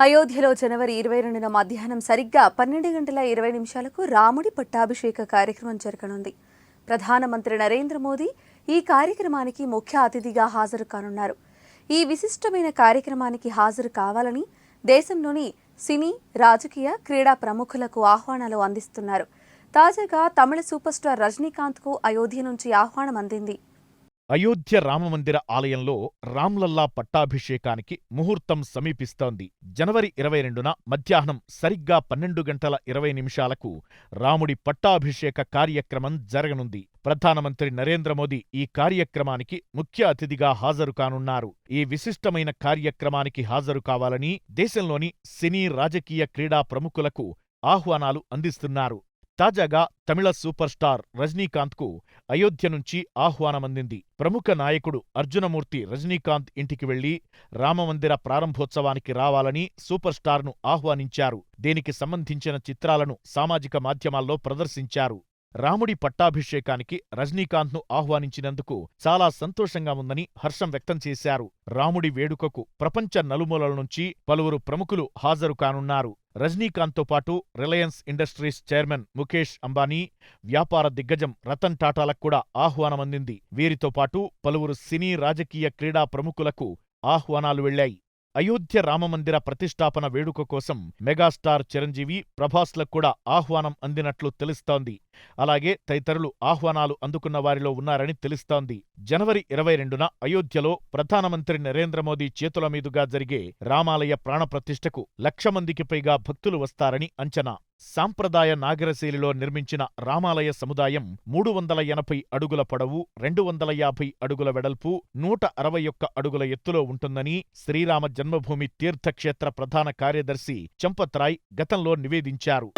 అయోధ్యలో జనవరి ఇరవై రెండున మధ్యాహ్నం సరిగ్గా పన్నెండు గంటల ఇరవై నిమిషాలకు రాముడి పట్టాభిషేక కార్యక్రమం జరగనుంది. ప్రధానమంత్రి నరేంద్ర మోదీ ఈ కార్యక్రమానికి ముఖ్య అతిథిగా హాజరు కానున్నారు. ఈ విశిష్టమైన కార్యక్రమానికి హాజరు కావాలని దేశంలోని సినీ రాజకీయ క్రీడా ప్రముఖులకు ఆహ్వానాలు అందిస్తున్నారు. తాజాగా తమిళ సూపర్ స్టార్ రజనీకాంత్కు అయోధ్య నుంచి ఆహ్వానం అందింది. అయోధ్య రామమందిర ఆలయంలో రామ్లల్లా పట్టాభిషేకానికి ముహూర్తం సమీపిస్తోంది. జనవరి ఇరవై రెండున మధ్యాహ్నం సరిగ్గా పన్నెండు గంటల ఇరవై నిమిషాలకు రాముడి పట్టాభిషేక కార్యక్రమం జరగనుంది. ప్రధానమంత్రి నరేంద్ర మోదీ ఈ కార్యక్రమానికి ముఖ్య అతిథిగా హాజరు కానున్నారు ఈ విశిష్టమైన కార్యక్రమానికి హాజరు కావాలని దేశంలోని సినీ రాజకీయ క్రీడా ప్రముఖులకు ఆహ్వానాలు అందిస్తున్నారు. తాజాగా తమిళ సూపర్ స్టార్ రజనీకాంత్కు అయోధ్య నుంచి ఆహ్వానమందింది. ప్రముఖ నాయకుడు అర్జునమూర్తి రజనీకాంత్ ఇంటికి వెళ్ళి రామమందిర ప్రారంభోత్సవానికి రావాలని సూపర్ స్టార్ను ఆహ్వానించారు. దీనికి సంబంధించిన చిత్రాలను సామాజిక మాధ్యమాల్లో ప్రదర్శించారు. రాముడి పట్టాభిషేకానికి రజనీకాంత్ను ఆహ్వానించినందుకు చాలా సంతోషంగా ఉందని హర్షం వ్యక్తం చేశారు. రాముడి వేడుకకు ప్రపంచ నలుమూలల నుంచి పలువురు ప్రముఖులు హాజరు కానున్నారు. రజనీకాంత్తో పాటు Reliance Industries chairman Mukesh Ambani వ్యాపార దిగ్గజం రతన్ టాటాలకు కూడా ఆహ్వానమందింది. వీరితో పాటు పలువురు సినీ రాజకీయ క్రీడా ప్రముఖులకు ఆహ్వానాలు వెళ్ళాయి అయోధ్య రామమందిర ప్రతిష్టాపన వేడుక కోసం మెగాస్టార్ చిరంజీవి ప్రభాస్లకు కూడా ఆహ్వానం అందినట్లు తెలుస్తోంది. అలాగే తదితరులు ఆహ్వానాలు అందుకున్న వారిలో ఉన్నారని తెలుస్తోంది. జనవరి ఇరవై రెండున అయోధ్యలో ప్రధానమంత్రి నరేంద్ర మోదీ చేతుల మీదుగా జరిగే రామాలయ ప్రాణప్రతిష్ఠకు లక్ష మందికి పైగా భక్తులు వస్తారని అంచనా. సాంప్రదాయ నాగరశైలిలో నిర్మించిన రామాలయ సముదాయం మూడు వందల ఎనభై అడుగుల పొడవు రెండు వందల యాభై అడుగుల వెడల్పు నూట అరవై ఒక్క అడుగుల ఎత్తులో ఉంటుందని శ్రీరామ జన్మభూమి తీర్థక్షేత్ర ప్రధాన కార్యదర్శి చంపత్ రాయ్ గతంలో నివేదించారు.